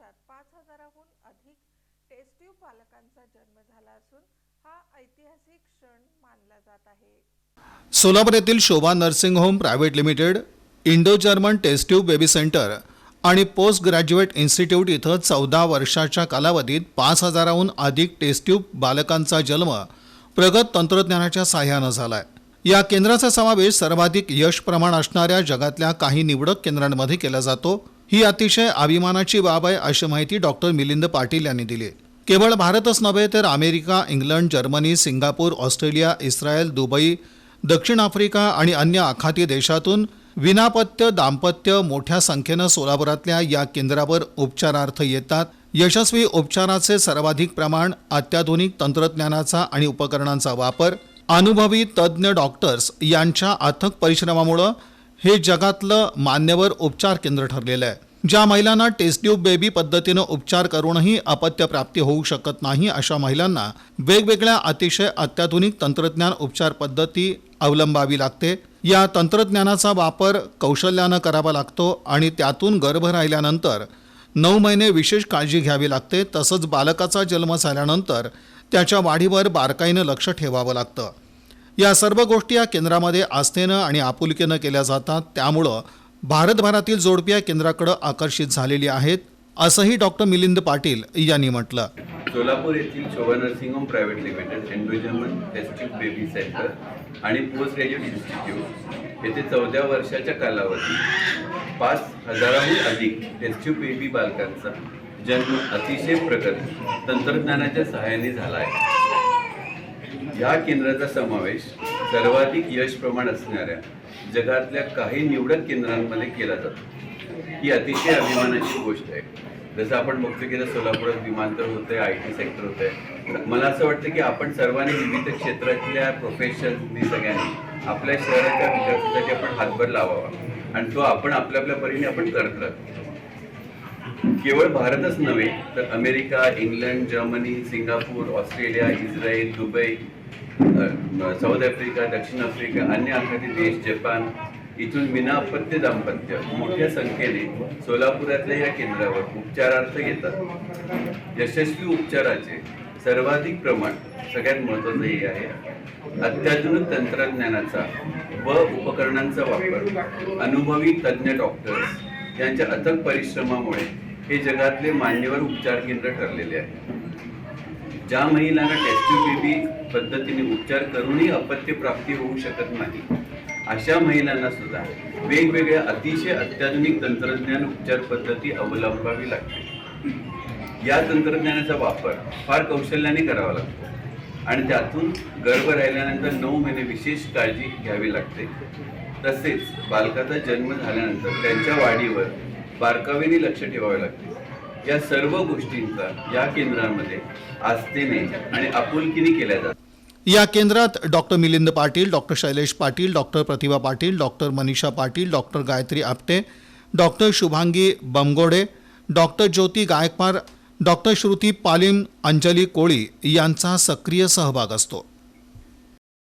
वर्षात पाच हजाराहून अधिक टेस्ट्यूब पालकांचा जन्म झाला असून हा ऐतिहासिक क्षण मानला जात आहे. सोलापूर येथील Shobha nursing home private limited Indo German test tube baby centre आणि पोस्ट ग्रॅज्युएट इन्स्टिट्यूट इथं चौदा वर्षाच्या कालावधीत पाच हजाराहून अधिक टेस्ट्यूब बालकांचा जन्म प्रगत तंत्रज्ञानाच्या सहाय्यानं झाला आहे या केंद्राचा समावेश सर्वाधिक यश प्रमाण असणाऱ्या जगातल्या काही निवडक केंद्रांमध्ये केला जातो. ही अतिशय अभिमानाची बाब आहे अशी माहिती डॉक्टर मिलिंद पाटील यांनी दिली. केवळ भारतच नव्हे तर America England Germany Singapore Australia Israel Dubai दक्षिण आफ्रिका आणि अन्य आखाती देशातून विनापत्य दाम्पत्य मोठ्या संख्येनं सोलापुरातल्या या केंद्रावर उपचारार्थ येतात. यशस्वी उपचाराचे सर्वाधिक प्रमाण अत्याधुनिक तंत्रज्ञानाचा आणि उपकरणांचा वापर अनुभवी तज्ज्ञ डॉक्टर्स यांच्या अथक परिश्रमामुळं हे जगातलं मान्यवर उपचार केंद्र ठरलेलं आहे. ज्या महिलांना टेस्ट्यूब बेबी पद्धतीनं उपचार करूनही अपत्य प्राप्ती होऊ शकत नाही अशा महिलांना वेगवेगळ्या अतिशय अत्याधुनिक तंत्रज्ञान उपचार पद्धती अवलंबावी लागते. या तंत्रज्ञानाचा वापर कौशल्यानं करावा लागतो आणि त्यातून गर्भ राहिल्यानंतर नऊ महिने विशेष काळजी घ्यावी लागते. तसंच बालकाचा जन्म झाल्यानंतर त्याच्या वाढीवर बारकाईनं लक्ष ठेवावं लागतं. या सर्व गोष्टी या केंद्रामध्ये आस्थेनं आणि आपुलकीनं केल्या जातात. त्यामुळं भारतभरातील जोडपी या केंद्राकडं आकर्षित झालेली आहेत असंही डॉक्टर मिलिंद पाटील यांनी म्हटलं. सोलापूर येथील Shobha nursing home private limited Indo German testing baby centre आणि पोस्ट ग्रॅज्युएट इन्स्टिट्यूट येथे चौदा वर्षाच्या कालावधीत पाच हजाराहून अधिक टेस्ट्यूब बेबी बालकांचा जन्म अतिशय प्रगत तंत्रज्ञानाच्या सहाय्याने झाला आहे. या केंद्राचा समावेश सर्वाधिक यश प्रमाण असणाऱ्या जगातल्या काही निवडक केंद्रांमध्ये केला जातो. ही अतिशय अभिमानाची गोष्ट आहे. जसं आपण बघतो की सोलापुरात विमानतळ होतंय आय टी सेक्टर होतंय. मला असं वाटतं की आपण सर्वांनी विविध क्षेत्रातल्या प्रोफेशननी सगळ्यांनी आपल्या शहराच्या विकासासाठी आपण हातभार लावावा. आणि तो आपण आपल्या आपल्या परीने आपण करत राहतो केवळ भारतच नव्हे तर America England Germany Singapore Australia Israel Dubai अ, साऊथ आफ्रिका दक्षिण आफ्रिका अन्य आखाती देश जपान इथून विनापत्य दाम्पत्य मोठ्या संख्येने सोलापुरातल्या या केंद्रावर उपचारार्थ येतात. यशस्वी उपचाराचे सर्वाधिक प्रमाण सगळ्यात महत्त्वाचं हे आहे. अत्याधुनिक तंत्रज्ञानाचा व उपकरणांचा वापर अनुभवी तज्ज्ञ डॉक्टर्स यांच्या अथक परिश्रमामुळे हे जगातले मान्यवर उपचार केंद्र ठरलेले आहे. ज्या महिलांना टेस्ट्यूब बेबी पद्धतीने उपचार करूनही अपत्य प्राप्ती होऊ शकत नाही अशा महिलांना सुद्धा वेगवेगळ्या अतिशय अत्याधुनिक तंत्रज्ञान उपचार पद्धती अवलंबावी लागते. या तंत्रज्ञानाचा वापर फार कौशल्याने करावा लागतो आणि त्यातून गर्भ राहिल्यानंतर नऊ महिने विशेष काळजी घ्यावी लागते. तसेच बालकाचा जन्म झाल्यानंतर त्यांच्या वाढीवर बारकावेने लक्ष ठेवावे लागते. या सर्व गोष्टींचा या केंद्रामध्ये आस्थेने आणि आपुलकीने केल्या जातात. या केंद्रात doctor Milind Patil doctor Shailesh Patil doctor Pratibha Patil doctor Manisha Patil doctor Gayatri Apte doctor Shubhangi Bamgode doctor Jyoti Gaikwar doctor Shruti Palim Anjali Koli यांचा सक्रिय सहभाग असतो.